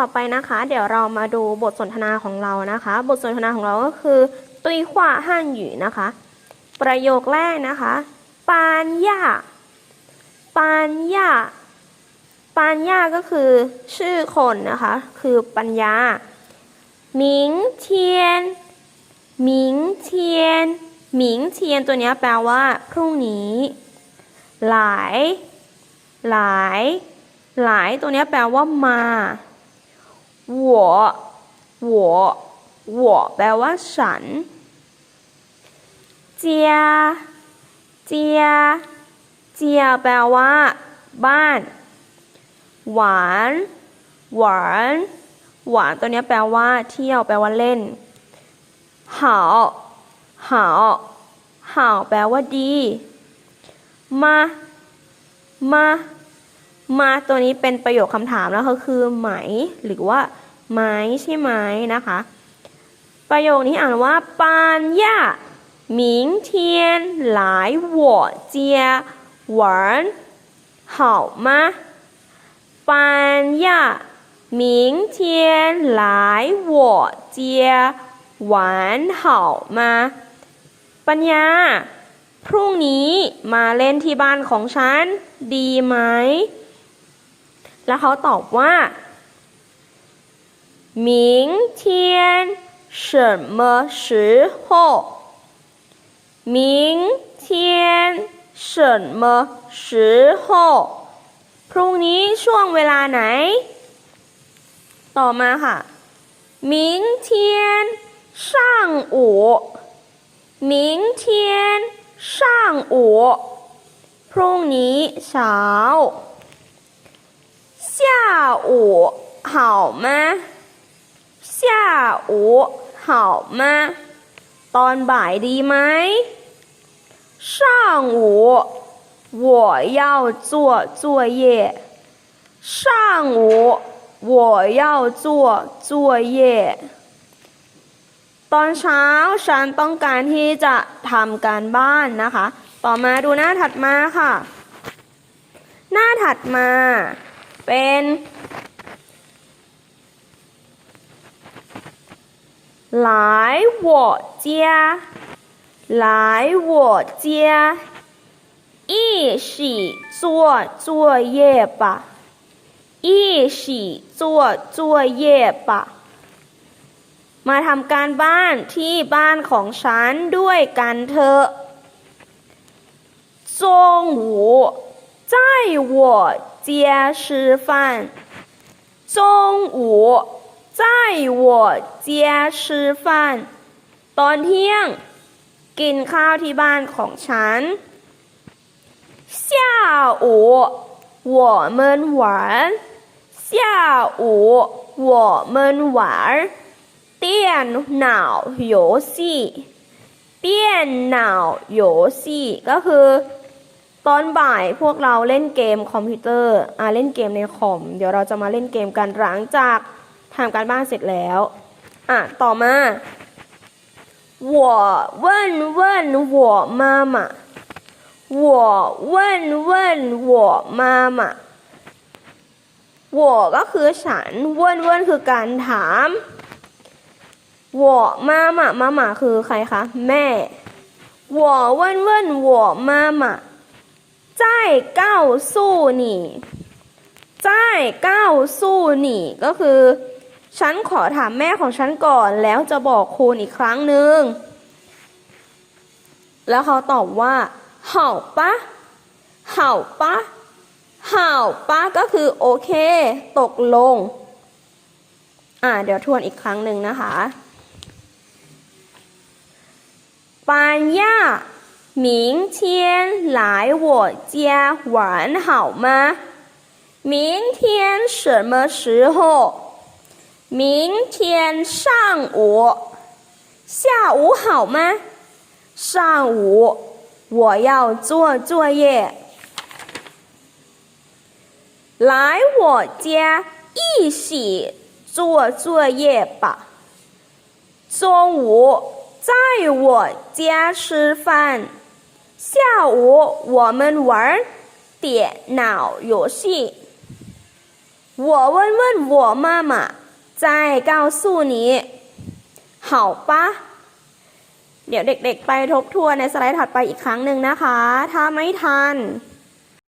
ต่อไปนะคะ เดี๋ยวเรามาดูบทสนทนาของเรานะคะ บทสนทนาของเราก็คือตุยขวาฮั่นหยู่นะคะ ประโยคแรกนะคะปานย่าปานย่าปานย่าก็คือชื่อคนนะคะ คือปัญญาหมิงเทียนหมิงเทียนหมิงเทียนตัวเนี้ยแปลว่า พรุ่งนี้ หลาย หลาย หลายตัวเนี้ยแปลว่ามา หัววแปลว่าฉันเจียเจียเจียแปลว่า บ้าน หวาน หวาน หวานตัวนี้แปลว่า เที่ยวแปลว่าเล่นหาหาหาแปลว่าดี มา มา มาตัวนี้เป็นประโยคคำถามแล้วก็คือไหม หรือว่าไหมใช่ไหมนะคะ ประโยคนี้อ่านว่าปานย่าหมิงเทียนหลาย我家玩好吗ปานย่าหมิงเทียนหลาย我家玩好吗ปัญญา พรุ่งนี้มาเล่นที่บ้านของฉัน ดีไหม แล้วเขาตอบว่า明天什么时候明天什么时候พรุ่งนี้ช่วงเวลาไหน ต่อมาค่ะ明天上午明天上午พรุ่งนี้เช้า 下午好吗下午好吗ตอนบ่ายดีไหม上午我要做作业上午我要做作业ตอนเช้าฉันต้องการที่จะทำการบ้านนะคะ ต่อมาดูหน้าถัดมาค่ะ หน้าถัดมา เป็น来我家，来我家，一起做作业吧，一起做作业吧 มาทำการบ้านที่บ้านของฉันด้วยกันเถอะ中午在我 家吃饭中午在我家吃饭ตอนเที่ยง กินข้าวที่บ้านของฉัน下午我们玩下午我们玩电脑游戏电脑游戏ก็คือ ตอนบ่ายพวกเราเล่นเกมคอมพิวเตอร์อ่าเล่นเกมในคอม เดี๋ยวเราจะมาเล่นเกมกันหลังจากทำการบ้านเสร็จแล้ว อ่ะ ต่อมา我问问我妈妈我问问我妈妈我ก็คือฉันเว่นเว่นคือการถาม我妈妈妈妈คือใครคะ แม่我问问我妈妈 ใจเก้าสู้หนี่ใจก้าสู้หนี่ก็คือ ฉันขอถามแม่ของฉันก่อนแล้วจะบอกคุณอีกครั้งหนึ่งแล้วเขาตอบว่าเห่าปะเห่าปะเห่าปะก็คือโอเค ตกลง อ่า เดี๋ยวทวนอีกครั้งหนึ่งนะคะปานย่า 明天来我家玩好吗？明天什么时候？明天上午。下午好吗？上午我要做作业。来我家一起做作业吧。中午在我家吃饭。下午我们玩电脑游戏。 我问问我妈妈再告诉你好ปะเดี๋ยวเด็กๆ ไปทบทวนในสไลด์ถัดไปอีกครั้งหนึ่งนะคะ ถ้าไม่ทัน